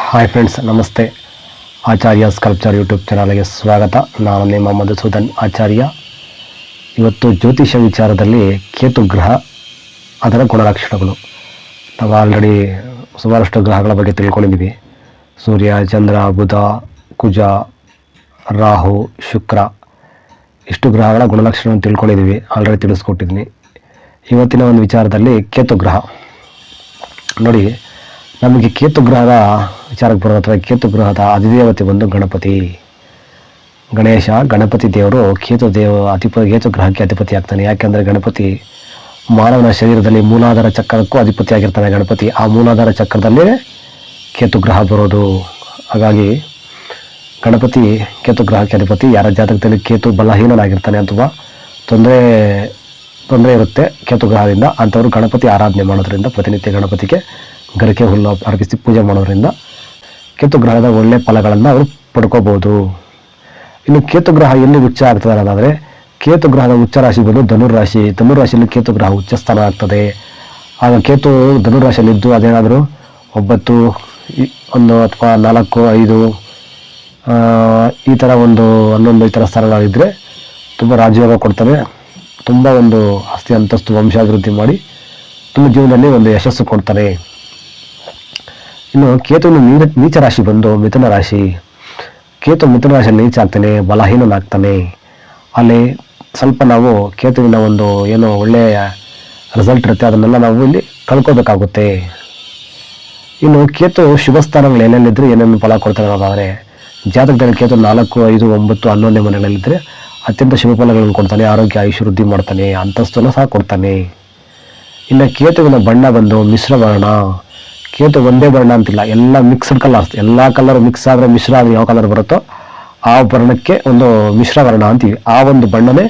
Hi friends ನಮಸ್ತೆ ಆಚಾರ್ಯ sculpture YouTube ಚಾನಲ್ಗೆ ಸ್ವಾಗತ. ನಾನು ನಿಮ್ಮ ಮಧುಸೂದನ್ ಆಚಾರ್ಯ ಇವತ್ತು ಜ್ಯೋತಿಷ್ಯ ವಿಚಾರದಲ್ಲಿ ಕೇತು ಗ್ರಹ, ಅದರ ಗುಣಲಕ್ಷಣಗಳು. ನಾವು ಆಲ್ರೆಡಿ ಸುಮಾರಷ್ಟು ಗ್ರಹಗಳ ಬಗ್ಗೆ ತಿಳ್ಕೊಂಡಿದ್ದೀವಿ. ಸೂರ್ಯ, ಚಂದ್ರ, ಬುಧ, ಕುಜ, ರಾಹು, ಶುಕ್ರ. ಇಷ್ಟು ಗ್ರಹಗಳ ಗುಣಲಕ್ಷಣವನ್ನು ತಿಳ್ಕೊಂಡಿದ್ದೀವಿ ಆಲ್ರೆಡಿ ತಿಳಿಸ್ಕೊಟ್ಟಿದ್ದೀನಿ. ಇವತ್ತಿನ ಒಂದು ವಿಚಾರದಲ್ಲಿ ಕೇತು ಗ್ರಹ. ನೋಡಿ ನಮಗೆ ಕೇತು ಗ್ರಹದ ವಿಚಾರಕ್ಕೆ ಬರೋದು ಅಥವಾ ಕೇತು ಗ್ರಹದ ಅಧಿದೇವತೆ ಬಂದು ಗಣಪತಿ, ಗಣೇಶ, ಗಣಪತಿ ದೇವರು, ಕೇತು ದೇವ, ಅಧಿಪ, ಕೇತು ಗ್ರಹಕ್ಕೆ ಅಧಿಪತಿ ಆಗ್ತಾನೆ. ಯಾಕೆಂದರೆ ಗಣಪತಿ ಮಾನವನ ಶರೀರದಲ್ಲಿ ಮೂಲಾಧಾರ ಚಕ್ರಕ್ಕೂ ಅಧಿಪತಿ ಆಗಿರ್ತಾನೆ ಗಣಪತಿ. ಆ ಮೂಲಾಧಾರ ಚಕ್ರದಲ್ಲೇ ಕೇತು ಗ್ರಹ ಬರೋದು. ಹಾಗಾಗಿ ಗಣಪತಿ ಕೇತು ಗ್ರಹಕ್ಕೆ ಅಧಿಪತಿ. ಯಾರ ಜಾತಕದಲ್ಲಿ ಕೇತು ಬಲಹೀನನಾಗಿರ್ತಾನೆ ಅಥವಾ ತೊಂದರೆ ತೊಂದರೆ ಇರುತ್ತೆ ಕೇತು ಗ್ರಹದಿಂದ ಅಂಥವರು ಗಣಪತಿ ಆರಾಧನೆ ಮಾಡೋದ್ರಿಂದ ಪ್ರತಿನಿತ್ಯ ಗಣಪತಿಗೆ. ಗರಿಕೆ ಹುಲ್ಲು ಅರ್ಪಿಸಿ ಪೂಜೆ ಮಾಡೋದ್ರಿಂದ ಕೇತು ಗ್ರಹದ ಒಳ್ಳೆ ಫಲಗಳನ್ನು ಅವರು ಪಡ್ಕೋಬೋದು. ಇನ್ನು ಕೇತು ಗ್ರಹ ಎಲ್ಲಿ ಉಚ್ಚ ಆಗ್ತದೆ ಅನ್ನೋದಾದರೆ, ಕೇತು ಗ್ರಹದ ಉಚ್ಚ ರಾಶಿ ಬಂದು ಧನುರಾಶಿ ಧನುರಾಶಿಯಲ್ಲಿ ಕೇತು ಗ್ರಹ ಉಚ್ಚ ಸ್ಥಾನ ಆಗ್ತದೆ. ಆಗ ಕೇತು ಧನುರಾಶಿಯಲ್ಲಿದ್ದು ಅದೇನಾದರೂ ಒಂಬತ್ತು ಒಂದು ಅಥವಾ ನಾಲ್ಕು, ಐದು ಈ ಥರ ಒಂದು ಹನ್ನೊಂದು ಈ ಥರ ಸ್ಥಾನಗಳಿದ್ದರೆ ತುಂಬ ರಾಜಯೋಗ ಕೊಡ್ತಾನೆ ತುಂಬ ಒಂದು ಆಸ್ತಿ ಅಂತಸ್ತು ವಂಶಾಭಿವೃದ್ಧಿ ಮಾಡಿ ತುಂಬ ಜೀವನದಲ್ಲಿ ಒಂದು ಯಶಸ್ಸು ಕೊಡ್ತಾನೆ ಇನ್ನು ಕೇತುವಿನ ನೀಚ ರಾಶಿ ಬಂದು ಮಿಥುನ ರಾಶಿ. ಕೇತು ಮಿಥುನ ರಾಶಿಯಲ್ಲಿ ನೀಚ ಆಗ್ತಾನೆ ಬಲಹೀನನಾಗ್ತಾನೆ ಅಲ್ಲಿ ಸ್ವಲ್ಪ ನಾವು ಕೇತುವಿನ ಒಂದು ಏನು ಒಳ್ಳೆಯ ರಿಸಲ್ಟ್ ಇರುತ್ತೆ, ಅದನ್ನೆಲ್ಲ ನಾವು ಇಲ್ಲಿ ಕಳ್ಕೋಬೇಕಾಗುತ್ತೆ ಇನ್ನು ಕೇತು ಶುಭ ಸ್ಥಾನಗಳು ಎಲ್ಲೆಲ್ಲಿದ್ದರೆ ಏನೇನು ಫಲ ಕೊಡ್ತಾರೆ ಅನ್ನೋದಾದರೆ, ಜಾತಕದಲ್ಲಿ ಕೇತು ನಾಲ್ಕು, ಐದು, ಒಂಬತ್ತು ಹನ್ನೊಂದನೇ ಮನೆಗಳಲ್ಲಿದ್ದರೆ ಅತ್ಯಂತ ಶುಭ ಫಲಗಳನ್ನು ಕೊಡ್ತಾನೆ, ಆರೋಗ್ಯ, ಆಯುಷ್ ವೃದ್ಧಿ ಮಾಡ್ತಾನೆ ಅಂತಸ್ತನ್ನು ಸಹ ಕೊಡ್ತಾನೆ. ಇನ್ನು ಕೇತುವಿನ ಬಣ್ಣ ಬಂದು ಮಿಶ್ರ ವರ್ಣ ಕೇತು ಒಂದೇ ಬಣ್ಣ ಅಂತಿಲ್ಲ. ಎಲ್ಲ ಮಿಕ್ಸ್ಡ್ ಕಲರ್ಸ್ ಎಲ್ಲ ಕಲರ್ ಮಿಕ್ಸ್ ಆದರೆ ಮಿಶ್ರ ಆದರೆ ಯಾವ ಕಲರ್ ಬರುತ್ತೋ ಆ ಬಣ್ಣಕ್ಕೆ ಒಂದು ಮಿಶ್ರ ವರ್ಣ ಅಂತೀವಿ. ಆ ಒಂದು ಬಣ್ಣನೇ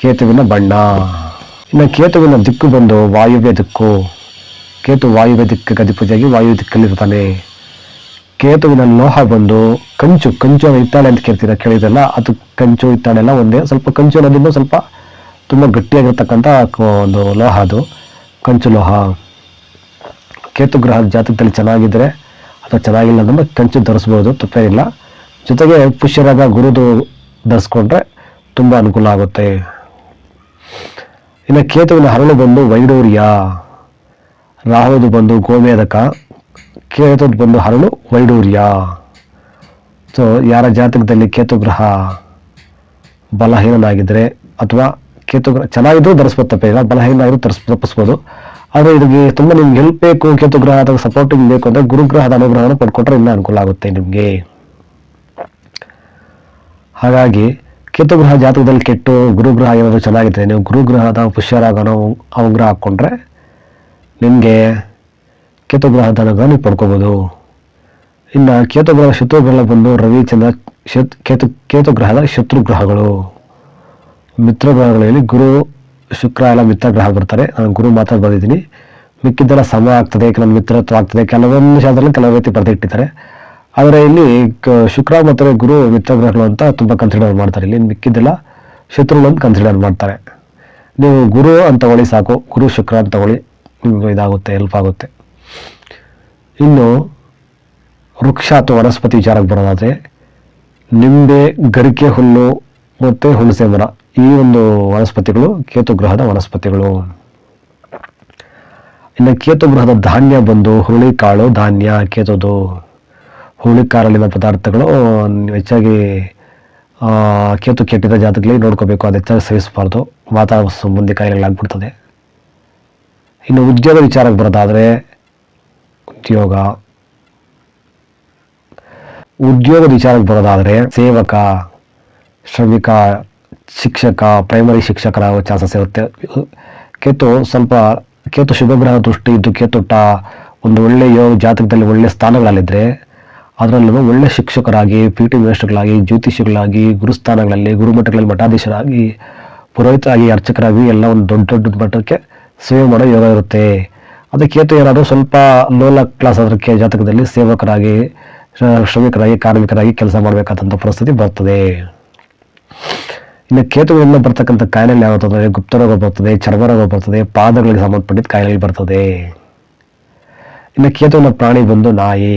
ಕೇತುವಿನ ಬಣ್ಣ. ಇನ್ನು ಕೇತುವಿನ ದಿಕ್ಕು ಬಂದು ವಾಯುವ್ಯ ದಿಕ್ಕು. ಕೇತು ವಾಯುವ್ಯ ದಿಕ್ಕಿಗೆ ಅಧಿಪತಿಯಾಗಿ ವಾಯು ದಿಕ್ಕಲ್ಲಿರ್ತಾನೆ. ಕೇತುವಿನ ಲೋಹ ಬಂದು ಕಂಚು ಕಂಚು ಇತ್ತಾಳೆ ಅಂತ ಕೇಳ್ತೀರ? ಕೇಳಿದೆಲ್ಲ ಅದು ಕಂಚು, ಹಿತ್ತಾಳೆ ಎಲ್ಲ ಒಂದೇ. ಸ್ವಲ್ಪ ಕಂಚು ಅನ್ನೋದಿನ್ನೂ ಸ್ವಲ್ಪ ತುಂಬ ಗಟ್ಟಿಯಾಗಿರ್ತಕ್ಕಂಥ ಒಂದು ಲೋಹ ಅದು. ಕಂಚು ಲೋಹ. ಕೇತು ಗ್ರಹ ಜಾತಕದಲ್ಲಿ ಚೆನ್ನಾಗಿದ್ದರೆ ಅಥವಾ ಚೆನ್ನಾಗಿಲ್ಲ ಅಂದ್ರೆ ಕಂಚು ಧರಿಸ್ಬೋದು ತಪ್ಪೇನಿಲ್ಲ ಜೊತೆಗೆ ಪುಷ್ಯರಾಗ ಗುರುದು ಧರಿಸ್ಕೊಂಡ್ರೆ ತುಂಬ ಅನುಕೂಲ ಆಗುತ್ತೆ. ಇನ್ನು ಕೇತುವಿನ ಹರಳು ಬಂದು ವೈಡೂರ್ಯ. ರಾಹುದು ಬಂದು ಗೋಮೇಧಕ. ಕೇತುದು ಬಂದು ಹರಳು ವೈಡೂರ್ಯ. ಸೊ ಯಾರ ಜಾತಕದಲ್ಲಿ ಕೇತು ಗ್ರಹ ಬಲಹೀನನಾಗಿದ್ದರೆ ಅಥವಾ ಕೇತುಗ್ರಹ ಚೆನ್ನಾಗಿದ್ರು ಧರಿಸ್ಬೋದು ತಪ್ಪಿಲ್ಲ ಬಲಹೀನಾಗಿದ್ರು ತರಿಸ್ ತಪ್ಪಿಸ್ಬೋದು. ಆದರೆ ಇದಕ್ಕೆ ತುಂಬ ನಿಮ್ಗೆ ಹೆಲ್ಪ್ ಬೇಕು ಕೇತು ಗ್ರಹ ಅಥವಾ ಸಪೋರ್ಟಿಂಗ್ ಬೇಕು ಅಂದರೆ ಗುರುಗ್ರಹದ ಅನುಗ್ರಹವನ್ನು ಪಡ್ಕೊಂಡ್ರೆ ಇನ್ನೂ ಅನುಕೂಲ ಆಗುತ್ತೆ ನಿಮಗೆ. ಹಾಗಾಗಿ ಕೇತು ಗ್ರಹ ಜಾತಕದಲ್ಲಿ ಕೆಟ್ಟು ಗುರುಗ್ರಹ ಏನಾದರೂ ಚೆನ್ನಾಗಿದ್ರೆ ನೀವು ಗುರುಗ್ರಹದ ಪುಷ್ಯರಾಗನೋ ಅವಗ್ರಹ ಹಾಕ್ಕೊಂಡ್ರೆ ನಿಮಗೆ ಕೇತು ಗ್ರಹದ ಅನುಗ್ರಹ ನೀವು ಪಡ್ಕೋಬೋದು. ಇನ್ನು ಕೇತು ಗ್ರಹ ಶತ್ರು ಬಂದು ರವಿ, ಚಂದ್ರ, ಶತ್ ಕೇತು ಕೇತು ಗ್ರಹದ ಮಿತ್ರಗ್ರಹಗಳಲ್ಲಿ ಗ್ರಹಗಳು ಮಿತ್ರ ಗುರು ಶುಕ್ರ ಎಲ್ಲ ಮಿತ್ರ ಗ್ರಹ ಬರ್ತಾರೆ ನಾನು ಗುರು ಮಾತ್ರ ಬಂದಿದ್ದೀನಿ. ಮಿಕ್ಕಿದ್ದೆಲ್ಲ ಸಮ ಆಗ್ತದೆ, ಕೆಲವೊಂದು ಮಿತ್ರತ್ವ ಆಗ್ತದೆ, ಕೆಲವೊಂದು ಶಾಸ್ತ್ರದಲ್ಲಿ ಕೆಲವು ರೀತಿ ಬರೆದಿಟ್ಟಿದ್ದಾರೆ ಆದರೆ ಇಲ್ಲಿ ಶುಕ್ರ ಮತ್ತು ಗುರು ಮಿತ್ರ ಗ್ರಹಗಳು ಅಂತ ತುಂಬ ಕನ್ಸಿಡರ್ ಮಾಡ್ತಾರೆ. ಇಲ್ಲಿ ಮಿಕ್ಕಿದ್ದೆಲ್ಲ ಶತ್ರುಗಳು ಕನ್ಸಿಡರ್ ಮಾಡ್ತಾರೆ. ನೀವು ಗುರು ಅಂತ ತಗೊಳ್ಳಿ ಸಾಕು, ಗುರು ಶುಕ್ರ ಅಂತ ತಗೊಳ್ಳಿ ನಿಮ್ಗೆ ಇದಾಗುತ್ತೆ ಹೆಲ್ಪ್ ಆಗುತ್ತೆ. ಇನ್ನು ವೃಕ್ಷ ಅಥವಾ ವನಸ್ಪತಿ ವಿಚಾರಕ್ಕೆ ಬರೋದಾದರೆ, ನಿಂಬೆ ಗರಿಕೆ ಹುಲ್ಲು ಮತ್ತು ಹುಣಸೆ ಮರ. ಈ ಒಂದು ವನಸ್ಪತಿಗಳು ಕೇತು ಗ್ರಹದ ವನಸ್ಪತಿಗಳು. ಇನ್ನು ಕೇತು ಗ್ರಹದ ಧಾನ್ಯ ಬಂದು ಹುರುಳಿಕಾಳು ಧಾನ್ಯ, ಕೇತುದು. ಹುರುಳಿಕಾಳಲ್ಲಿನ ಪದಾರ್ಥಗಳು, ಹೆಚ್ಚಾಗಿ ಕೇತು ಕೆಟ್ಟಿದ ಜಾತಕದಲ್ಲಿ ನೋಡ್ಕೋಬೇಕು. ಅದು ಹೆಚ್ಚಾಗಿ ಸೇವಿಸಬಾರ್ದು ವಾತಾವರಣ ಸಂಬಂಧಿ ಕಾಯಿಲೆಗಳಾಗ್ಬಿಡ್ತದೆ ಇನ್ನು ಉದ್ಯೋಗ ವಿಚಾರಕ್ಕೆ ಬರೋದಾದರೆ, ಉದ್ಯೋಗ. ಉದ್ಯೋಗ ವಿಚಾರಕ್ಕೆ ಬರೋದಾದರೆ, ಸೇವಕ, ಶ್ರಮಿಕ ಶಿಕ್ಷಕ ಪ್ರೈಮರಿ ಶಿಕ್ಷಕರ ಚಾನ್ಸಸ್ ಇರುತ್ತೆ ಕೇತು ಸ್ವಲ್ಪ, ಕೇತು ಶುಭಗ್ರಹ ದೃಷ್ಟಿ ಇದ್ದು ಕೇತುಟ ಒಂದು ಒಳ್ಳೆ ಯೋಗ ಜಾತಕದಲ್ಲಿ ಒಳ್ಳೆ ಸ್ಥಾನಗಳಲ್ಲಿದ್ದರೆ ಅದರಲ್ಲೂ ಒಳ್ಳೆ ಶಿಕ್ಷಕರಾಗಿ ಪಿ ಟಿ ಮೇಸ್ಟರ್ಗಳಾಗಿ ಜ್ಯೋತಿಷಿಗಳಾಗಿ, ಗುರುಸ್ಥಾನಗಳಲ್ಲಿ, ಗುರುಮಠಗಳಲ್ಲಿ ಮಠಾಧೀಶರಾಗಿ, ಪುರೋಹಿತರಾಗಿ, ಅರ್ಚಕರಾಗಿ ಎಲ್ಲ ಒಂದು ದೊಡ್ಡ ದೊಡ್ಡ ಮಟ್ಟಕ್ಕೆ ಸೇವೆ ಮಾಡೋ ಯೋಗ ಇರುತ್ತೆ. ಅದಕ್ಕೆ ಕೇತು ಏನಾದರೂ ಸ್ವಲ್ಪ ಲೋಲ ಕ್ಲಾಸ್ ಅದಕ್ಕೆ ಜಾತಕದಲ್ಲಿ ಸೇವಕರಾಗಿ, ಶ್ರ- ಶ್ರಮಿಕರಾಗಿ, ಕಾರ್ಮಿಕರಾಗಿ ಕೆಲಸ ಮಾಡಬೇಕಾದಂಥ ಪರಿಸ್ಥಿತಿ ಬರ್ತದೆ. ಇನ್ನು ಕೇತುಗಳಿಂದ ಬರ್ತಕ್ಕಂಥ ಕಾಯಿಲೆಗಳು ಯಾವುದು ಗುಪ್ತ ರೋಗ ಬರ್ತದೆ ಚರ್ಮರೋಗ ಬರ್ತದೆ, ಪಾದಗಳಿಗೆ ಸಂಬಂಧಪಟ್ಟಿದ್ದ ಕಾಯಿಲೆಗಳು ಬರ್ತದೆ. ಇನ್ನು ಕೇತುವಿನ ಪ್ರಾಣಿ ಬಂದು ನಾಯಿ.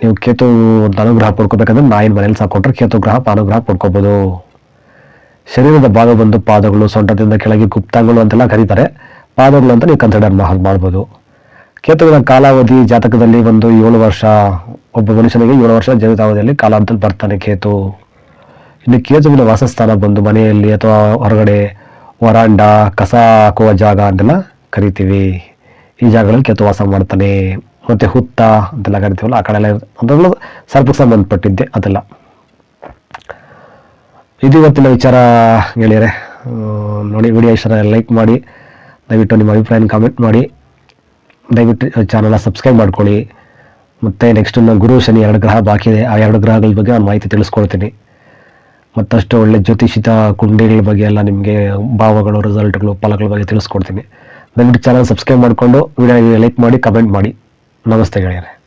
ನೀವು ಕೇತು ಒಂದು ಅನುಗ್ರಹ ಪಡ್ಕೋಬೇಕಂದ್ರೆ ನಾಯಿನ ಮನೇಲಿ ಸಾಕೊಂಡ್ರೆ ಕೇತು ಗ್ರಹ ಅನುಗ್ರಹ ಪಡ್ಕೋಬೋದು. ಶರೀರದ ಭಾಗ ಬಂದು ಪಾದಗಳು, ಸೊಂಟದಿಂದ ಕೆಳಗೆ ಗುಪ್ತಗಳು ಅಂತೆಲ್ಲ ಕರೀತಾರೆ. ಪಾದಗಳು ಅಂತ ನೀವು ಕನ್ಸಿಡರ್ ಮಾಡ್ಬೋದು. ಕೇತುಗಳ ಕಾಲಾವಧಿ ಜಾತಕದಲ್ಲಿ ಒಂದು ಏಳು ವರ್ಷ, ಒಬ್ಬ ಮನುಷ್ಯನಿಗೆ ಏಳು ವರ್ಷ ಜೀವಿತಾವಧಿಯಲ್ಲಿ ಕಾಲಾಂತರ ಬರ್ತಾನೆ ಕೇತು. ಇನ್ನು ಕೇಜುವಿನ ವಾಸಸ್ಥಾನ ಬಂದು ಮನೆಯಲ್ಲಿ ಅಥವಾ ಹೊರಗಡೆ ವರಾಂಡ, ಕಸ ಹಾಕುವ ಜಾಗ ಅಂತೆಲ್ಲ ಕರಿತೀವಿ. ಈ ಜಾಗಗಳಲ್ಲಿ ಕೇತು ವಾಸ ಮಾಡ್ತಾನೆ. ಮತ್ತು ಹುತ್ತ ಅಂತೆಲ್ಲ ಕರಿತೀವಲ್ಲ, ಆ ಕಡೆ ಎಲ್ಲ ಅದೆಲ್ಲ ಸರ್ಪಕ್ಕೆ ಸಂಬಂಧಪಟ್ಟಿದ್ದೆ ಅದೆಲ್ಲ. ಇದು ಇವತ್ತಿನ ವಿಚಾರ ಗೆಳೆಯರೆ ನೋಡಿ ವಿಡಿಯೋ ಇಷ್ಟ ಲೈಕ್ ಮಾಡಿ, ದಯವಿಟ್ಟು ನಿಮ್ಮ ಅಭಿಪ್ರಾಯನ ಕಾಮೆಂಟ್ ಮಾಡಿ. ದಯವಿಟ್ಟು ಚಾನಲ್ನ ಸಬ್ಸ್ಕ್ರೈಬ್ ಮಾಡ್ಕೊಳ್ಳಿ. ಮತ್ತು ನೆಕ್ಸ್ಟ್ ನನ್ನ ಗುರು ಶನಿ ಎರಡು ಗ್ರಹ ಬಾಕಿ ಇದೆ. ಆ ಎರಡು ಗ್ರಹಗಳ ಬಗ್ಗೆ ನಾನು ಮಾಹಿತಿ ತಿಳಿಸ್ಕೊಡ್ತೀನಿ. ಮತ್ತಷ್ಟು ಒಳ್ಳೆ ಜ್ಯೋತಿಷಿತ ಕುಂಡಿಗಳ ಬಗ್ಗೆ ಎಲ್ಲ ನಿಮಗೆ ಭಾವಗಳು ರಿಸಲ್ಟ್ಗಳು ಫಲಗಳ ಬಗ್ಗೆ ತಿಳಿಸ್ಕೊಡ್ತೀನಿ. ದಯವಿಟ್ಟು ಚಾನಲ್ ಸಬ್ಸ್ಕ್ರೈಬ್ ಮಾಡಿಕೊಂಡು ವಿಡಿಯೋ ಲೈಕ್ ಮಾಡಿ ಕಮೆಂಟ್ ಮಾಡಿ. ನಮಸ್ತೆ ಗೆಳೆಯರೆ.